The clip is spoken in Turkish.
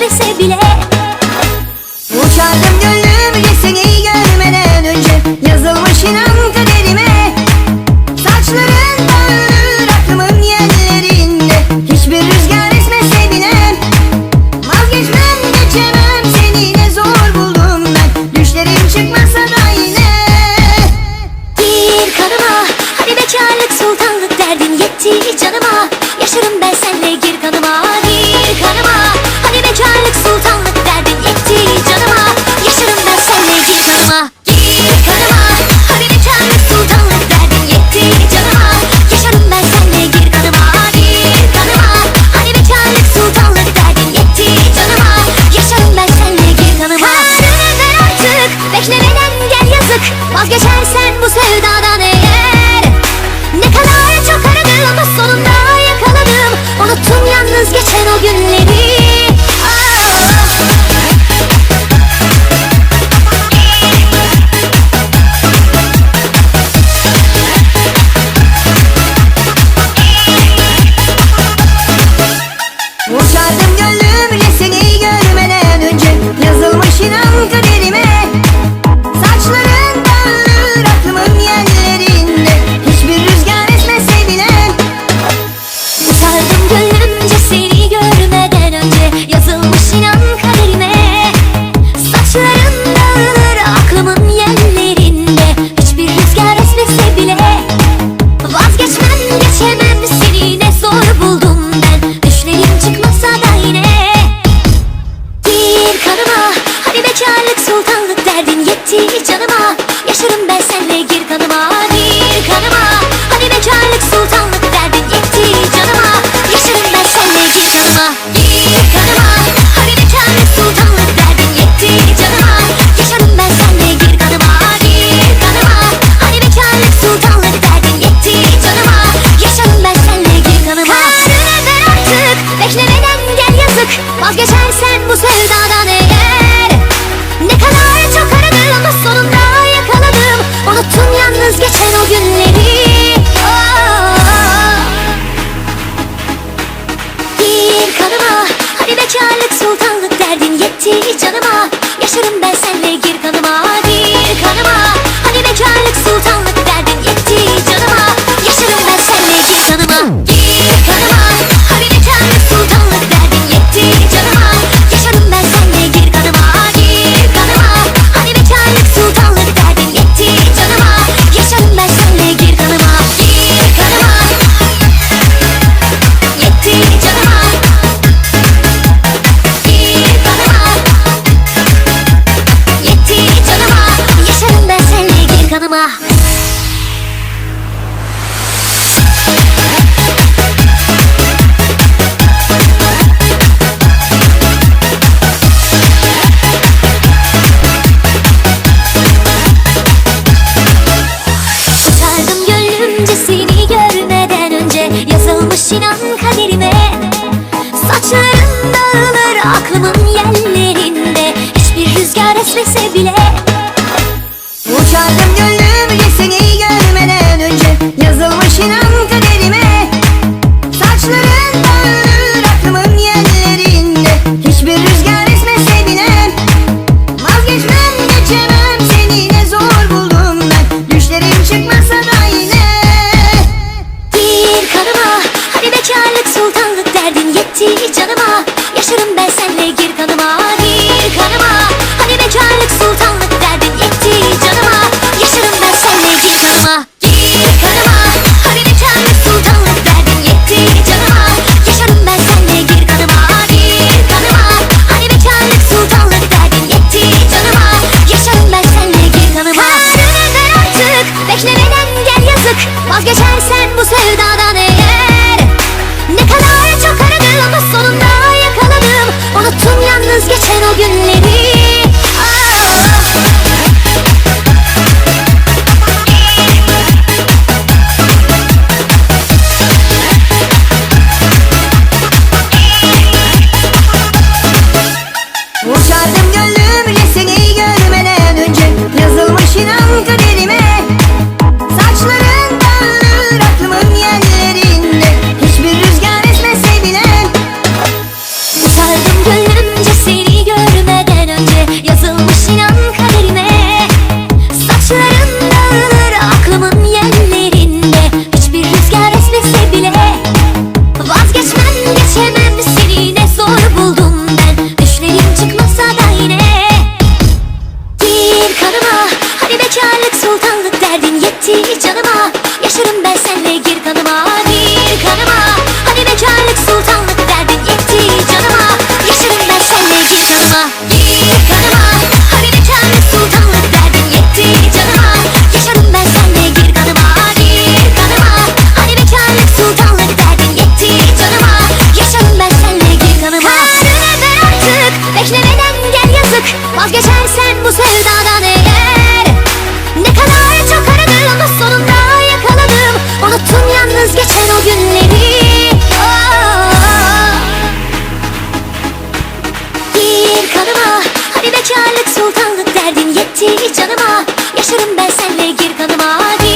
düşmese bile. Uçardım gönlüm seni görmeden önce. Yazılmış inan kaderime. Saçların dağılır aklımın yerlerinde. Hiçbir rüzgar esmese bile. Vazgeçmem geçemem you Dağılır aklımın yellerinde Hiçbir rüzgar esmese bile Uçardım gönlümde gitti canıma Yaşarım ben senle gir kanıma. Gir kanıma Hani bekarlık sultanlık derdin yetti canıma. Yaşarım ben senle gir kanıma Gir kanıma. Hani bekarlık sultanlık derdin yetti canıma. Yaşarım ben senle gir kanıma Gir kanıma. Hani bekarlık sultanlık derdin yetti canıma. Yaşarım ben senle gir kanıma. Karını ver artık Beklemeden gel yazık. Vazgeçersen bu sevdadan yetti canıma Yaşarım ben senle gir kanıma Gir kanıma. Hani bekarlık sultanlık derdin yetti canıma. Yaşarım ben senle gir kanıma Gir kanıma. Hani bekarlık sultanlık derdin yetti canıma. Yaşarım ben senle gir kanıma Gir kanıma. Hani bekarlık sultanlık derdin yetti canıma. Yaşarım ben senle gir kanıma. Karını ver artık Beklemeden gel yazık. Vazgeçersen bu sevdadan kanıma Hani bekarlık sultanlık derdin yetti canıma. Yaşarım ben senle gir kanıma Hadi.